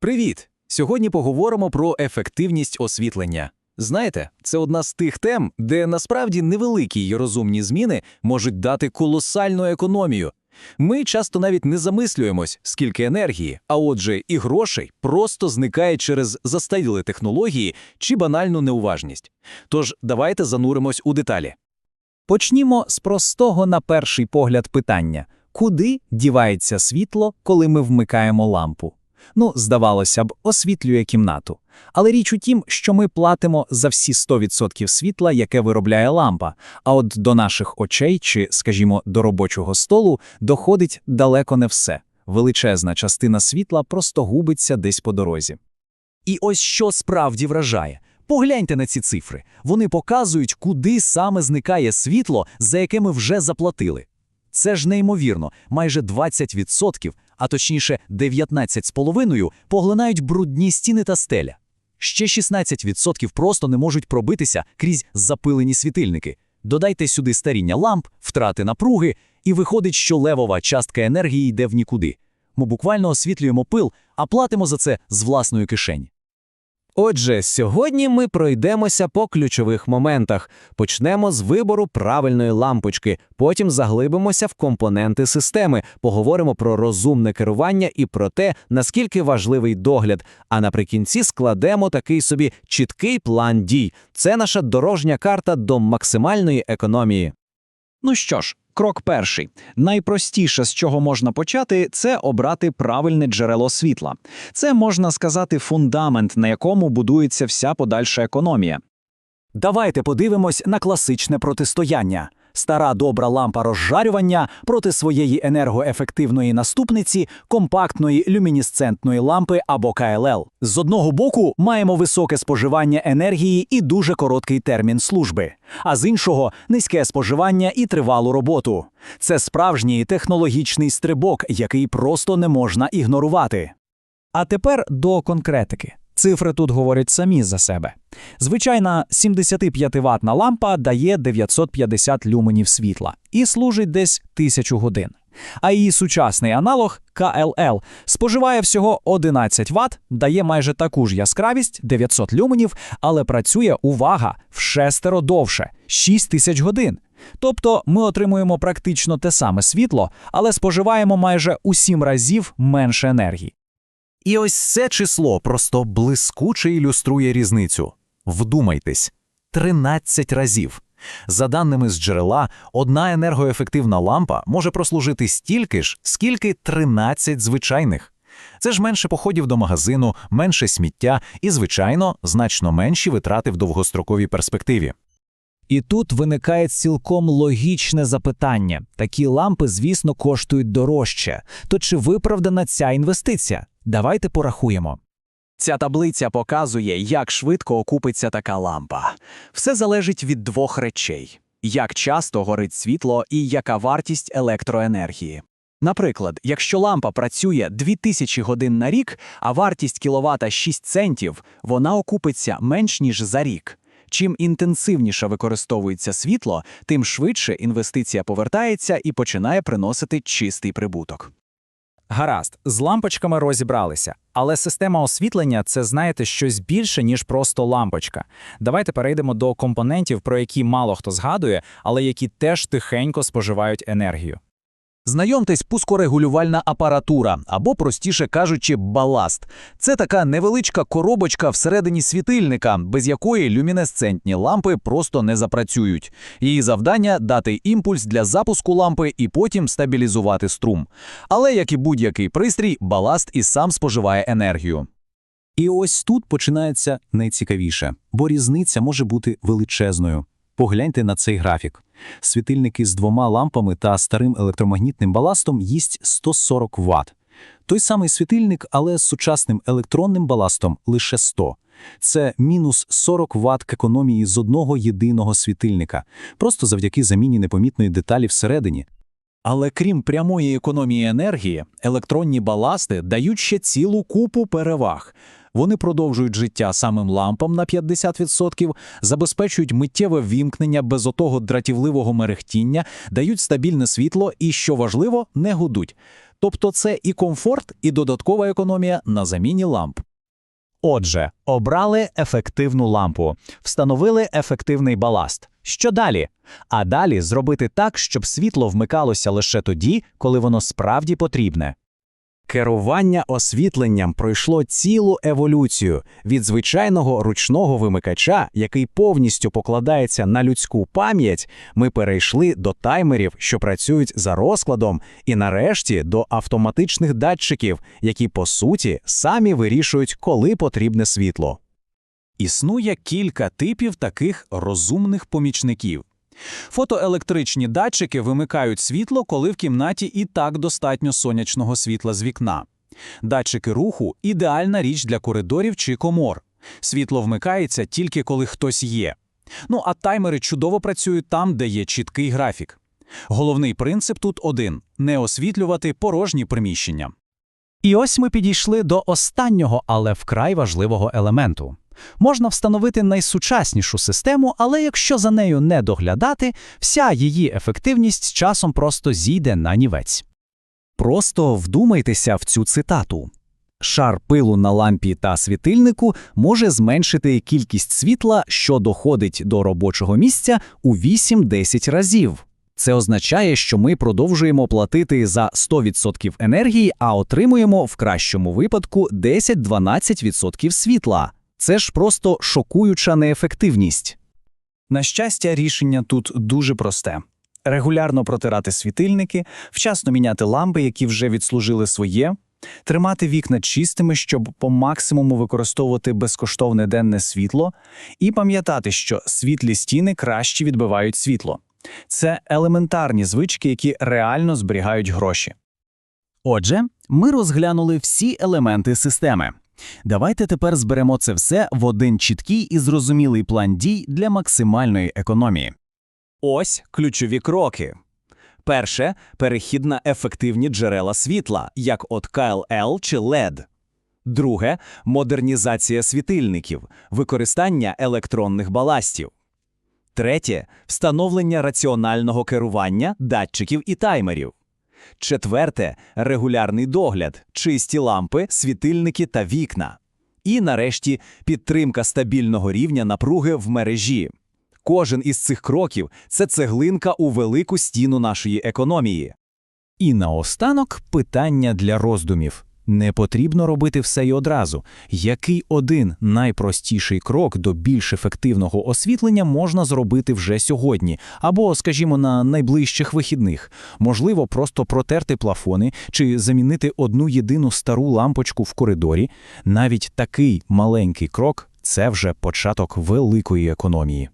Привіт! Сьогодні поговоримо про ефективність освітлення. Знаєте, це одна з тих тем, де насправді невеликі й розумні зміни можуть дати колосальну економію. Ми часто навіть не замислюємось, скільки енергії, а отже, і грошей просто зникає через застарілі технології чи банальну неуважність. Тож давайте зануримось у деталі. Почнімо з простого на перший погляд питання: куди дівається світло, коли ми вмикаємо лампу? Ну, здавалося б, освітлює кімнату. Але річ у тім, що ми платимо за всі 100% світла, яке виробляє лампа, а от до наших очей чи, скажімо, до робочого столу доходить далеко не все. Величезна частина світла просто губиться десь по дорозі. І ось що справді вражає. Погляньте на ці цифри. Вони показують, куди саме зникає світло, за яке ми вже заплатили. Це ж неймовірно, майже 20%, а точніше 19,5% поглинають брудні стіни та стеля. Ще 16% просто не можуть пробитися крізь запилені світильники. Додайте сюди старіння ламп, втрати напруги, і виходить, що левова частка енергії йде в нікуди. Ми буквально освітлюємо пил, а платимо за це з власної кишені. Отже, сьогодні ми пройдемося по ключових моментах. Почнемо з вибору правильної лампочки, потім заглибимося в компоненти системи, поговоримо про розумне керування і про те, наскільки важливий догляд. А наприкінці складемо такий собі чіткий план дій. Це наша дорожня карта до максимальної економії. Ну що ж, крок перший. Найпростіше, з чого можна почати, це обрати правильне джерело світла. Це можна сказати фундамент, на якому будується вся подальша економія. Давайте подивимось на класичне протистояння. Стара добра лампа розжарювання проти своєї енергоефективної наступниці компактної люмінесцентної лампи або КЛЛ. З одного боку маємо високе споживання енергії і дуже короткий термін служби, а з іншого низьке споживання і тривалу роботу. Це справжній технологічний стрибок, який просто не можна ігнорувати. А тепер до конкретики. Цифри тут говорять самі за себе. Звичайна 75-ваттна лампа дає 950 люменів світла і служить десь 1000 годин. А її сучасний аналог КЛЛ споживає всього 11 Вт, дає майже таку ж яскравість 900 люменів, але працює увага в шестеро довше 6000 годин. Тобто ми отримуємо практично те саме світло, але споживаємо майже у 7 разів менше енергії. І ось це число просто блискуче ілюструє різницю. Вдумайтесь, 13 разів. За даними з джерела, одна енергоефективна лампа може прослужити стільки ж, скільки 13 звичайних. Це ж менше походів до магазину, менше сміття і, звичайно, значно менші витрати в довгостроковій перспективі. І тут виникає цілком логічне запитання: такі лампи, звісно, коштують дорожче. То чи виправдана ця інвестиція? Давайте порахуємо. Ця таблиця показує, як швидко окупиться така лампа. Все залежить від двох речей: як часто горить світло і яка вартість електроенергії. Наприклад, якщо лампа працює 2000 годин на рік, а вартість кіловата 6 центів, вона окупиться менш ніж за рік. Чим інтенсивніше використовується світло, тим швидше інвестиція повертається і починає приносити чистий прибуток. Гаразд, з лампочками розібралися, але система освітлення це, знаєте, щось більше, ніж просто лампочка. Давайте перейдемо до компонентів, про які мало хто згадує, але які теж тихенько споживають енергію. Знайомтесь, пускорегулювальна апаратура, або, простіше кажучи, баласт. Це така невеличка коробочка всередині світильника, без якої люмінесцентні лампи просто не запрацюють. Її завдання дати імпульс для запуску лампи і потім стабілізувати струм. Але, як і будь-який пристрій, баласт і сам споживає енергію. І ось тут починається найцікавіше, бо різниця може бути величезною. Погляньте на цей графік. Світильники з двома лампами та старим електромагнітним баластом їсть 140 Вт. Той самий світильник, але з сучасним електронним баластом лише 100. Це мінус 40 Вт економії з одного єдиного світильника, просто завдяки заміні непомітної деталі всередині. Але крім прямої економії енергії, електронні баласти дають ще цілу купу переваг. Вони продовжують життя самим лампам на 50%, забезпечують миттєве вімкнення без отого дратівливого мерехтіння, дають стабільне світло і, що важливо, не гудуть. Тобто це і комфорт, і додаткова економія на заміні ламп. Отже, обрали ефективну лампу, встановили ефективний баласт. Що далі? А далі зробити так, щоб світло вмикалося лише тоді, коли воно справді потрібне. Керування освітленням пройшло цілу еволюцію від звичайного ручного вимикача, який повністю покладається на людську пам'ять, ми перейшли до таймерів, що працюють за розкладом, і нарешті до автоматичних датчиків, які по суті самі вирішують, коли потрібне світло. Існує кілька типів таких розумних помічників. Фотоелектричні датчики вимикають світло, коли в кімнаті і так достатньо сонячного світла з вікна. Датчики руху ідеальна річ для коридорів чи комор. Світло вмикається тільки коли хтось є. Ну а таймери чудово працюють там, де є чіткий графік. Головний принцип тут один не освітлювати порожні приміщення. І ось ми підійшли до останнього, але вкрай важливого елементу. Можна встановити найсучаснішу систему, але якщо за нею не доглядати, вся її ефективність часом просто зійде на нівець. Просто вдумайтеся в цю цитату. Шар пилу на лампі та світильнику може зменшити кількість світла, що доходить до робочого місця у 8-10 разів. Це означає, що ми продовжуємо платити за 100% енергії, а отримуємо в кращому випадку 10-12% світла. Це ж просто шокуюча неефективність. На щастя, рішення тут дуже просте. Регулярно протирати світильники, вчасно міняти лампи, які вже відслужили своє, тримати вікна чистими, щоб по максимуму використовувати безкоштовне денне світло, і пам'ятати, що світлі стіни краще відбивають світло. Це елементарні звички, які реально зберігають гроші. Отже, ми розглянули всі елементи системи. Давайте тепер зберемо це все в один чіткий і зрозумілий план дій для максимальної економії. Ось ключові кроки. Перше перехід на ефективні джерела світла, як от КЛЛ чи LED. Друге модернізація світильників, використання електронних баластів. Третє встановлення раціонального керування датчиків і таймерів. Четверте регулярний догляд, чисті лампи, світильники та вікна. І нарешті підтримка стабільного рівня напруги в мережі. Кожен із цих кроків це цеглинка у велику стіну нашої економії. І наостанок питання для роздумів. Не потрібно робити все й одразу. Який один найпростіший крок до більш ефективного освітлення можна зробити вже сьогодні, або, скажімо, на найближчих вихідних? Можливо, просто протерти плафони чи замінити одну єдину стару лампочку в коридорі. Навіть такий маленький крок це вже початок великої економії.